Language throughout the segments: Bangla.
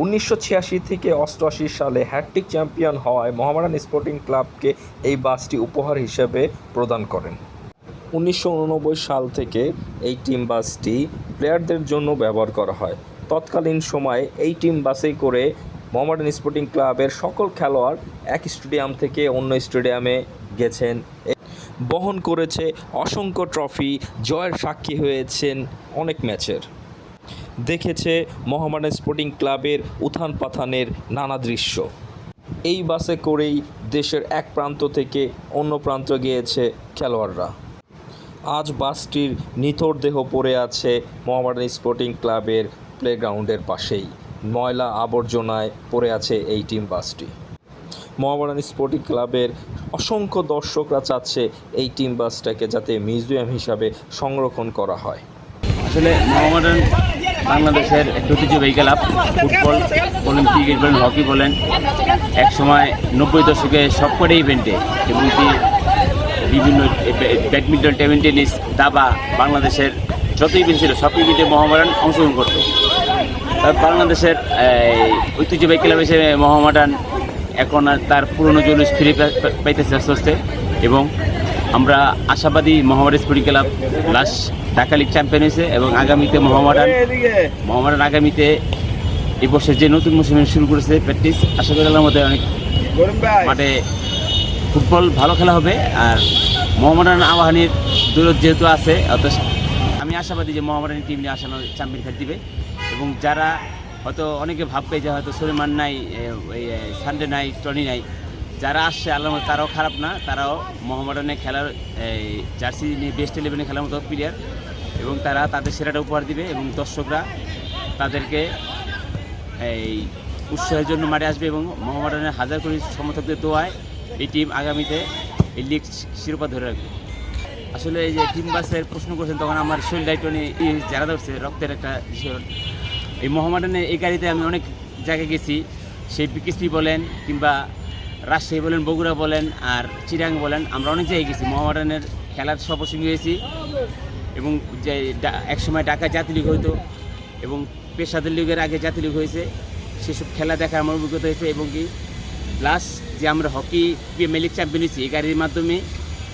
উনিশশো ছিয়াশি থেকে অষ্টআশি সালে হ্যাট্রিক চ্যাম্পিয়ন হওয়ায় মোহামেডান স্পোর্টিং ক্লাবকে এই বাসটি উপহার হিসেবে প্রদান করেন। উনিশশো উননব্বই সাল থেকে এই টিম বাসটি প্লেয়ারদের জন্য ব্যবহার করা হয়। তৎকালীন সময়ে এই টিম বাসেই করে মোহামেডান স্পোর্টিং ক্লাবের সকল খেলোয়াড় এক স্টেডিয়াম থেকে অন্য স্টেডিয়ামে গেছেন। বহন করেছে অসংখ্য ট্রফি, জয়ের সাক্ষী হয়েছেন অনেক ম্যাচের। দেখেছে মোহামেডান স্পোর্টিং ক্লাবের উত্থান পাথানের নানা দৃশ্য। এই বাসে করেই দেশের এক প্রান্ত থেকে অন্য প্রান্ত গিয়েছে খেলোয়াড়রা। আজ বাসটির নিথর দেহ পড়ে আছে মোহামেডান স্পোর্টিং ক্লাবের প্লেগ্রাউন্ডের পাশেই। ময়লা আবর্জনায় পড়ে আছে এই টিম বাসটি। মোহামেডান স্পোর্টিং ক্লাবের অসংখ্য দর্শকরা চাচ্ছে এই টিম বাসটাকে যাতে মিউজিয়াম হিসাবে সংরক্ষণ করা হয়। আসলে মোহামেডান বাংলাদেশের একটি ঐতিহ্যবাহী ক্লাব ফুটবল বলেন ক্রিকেট বলেন হকি বলেন। এক সময় নব্বই দশকে সবকটি ইভেন্টে এবং কি বিভিন্ন ব্যাডমিন্টন টেবিল টেনিস, দাবা বাংলাদেশের যত ইভেন্ট ছিল, সব ইভেন্টে মোহামেডান অংশগ্রহণ করতো। বাংলাদেশের ঐতিহ্যবাহী ক্লাব হিসেবে মোহামেডান এখন তার পুরনো জুলুস ফিরে পাইতেছে আস্তে আস্তে। এবং আমরা আশাবাদী Mohammedan sporting club last Dhaka league champion হয়েছে এবং আগামীতে মোহামেডান মোহামেডান আগামীতে এই বছর যে নতুন মৌসুমে শুরু করেছে প্র্যাকটিস আশা করি মধ্যে অনেক মাঠে ফুটবল ভালো খেলা হবে আর মোহামেডান আবাহানির দূরত যেহেতু আছে অত আমি আশাবাদী যে মোহামেডান টিম নিয়ে আসানো চ্যাম্পিয়ন খেল দিবে। এবং যারা হয়তো অনেকে ভাববে যে হয়তো সলিমান নাই ওই সানডে নাই টনি নাই যারা আসছে আল্লাহর মধ্যে তারাও খারাপ না তারাও মোহামেডানে খেলার এই, জার্সি নিয়ে বেস্ট ইলেভেনে খেলার মতো প্লেয়ার এবং তারা তাদের সেরাটা উপহার দিবে এবং দর্শকরা তাদেরকে এই উৎসাহের জন্য মাঠে আসবে এবং মোহামেডানের হাজার কোটি সমর্থকদের দোয়ায় এই টিম আগামীতে এই লিগ শিরোপা ধরে রাখবে। আসলে এই যে টিম বাসের প্রশ্ন করছেন তখন আমার শরীর দায়িত্ব নিয়ে যারা ধরছে রক্তের একটা এই মোহামেডানের এই গাড়িতে আমি অনেক জায়গায় গেছি সেই বিকিসি বলেন কিংবা রাজশাহী বলেন, বগুড়া বলেন আর চিরাং বলেন, আমরা অনেক জায়গায় গেছি। মোহামেডানের খেলার সপসঙ্গী হয়েছি এবং যে একসময় ঢাকা জাতীয় লীগ হইতো এবং পেশাদার লীগের আগে জাতীয় লীগ হয়েছে, সেসব খেলা দেখার আমার অভিজ্ঞতা হয়েছে এবং কি লাস্ট যে আমরা হকি প্রিমিয়ার লিগ চ্যাম্পিয়ন হয়েছি এই গাড়ির মাধ্যমে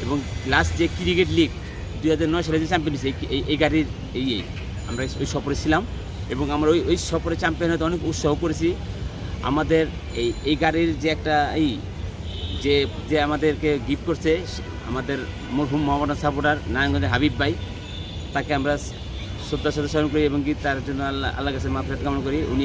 এবং লাস্ট যে ক্রিকেট লিগ দুই হাজার নয় সালে যে চ্যাম্পিয়ন হয়েছে, এই- গাড়ির এই আমরা ওই সফরে ছিলাম এবং আমরা ওই ওই সফরে চ্যাম্পিয়ন হতে অনেক উৎসাহ করেছি। আমাদের এই এই গাড়ির যে একটা এই যে যে আমাদেরকে গিফট করছে আমাদের মরহুম মোহাম্মদ সাপোর্টার নারায়ণগঞ্জের হাবিব ভাই, তাকে আমরা শ্রদ্ধার সাথে স্মরণ করি এবং কি তার জন্য আল্লাহ আল্লাহ কাছে মাফরাত কামনা করি। উনি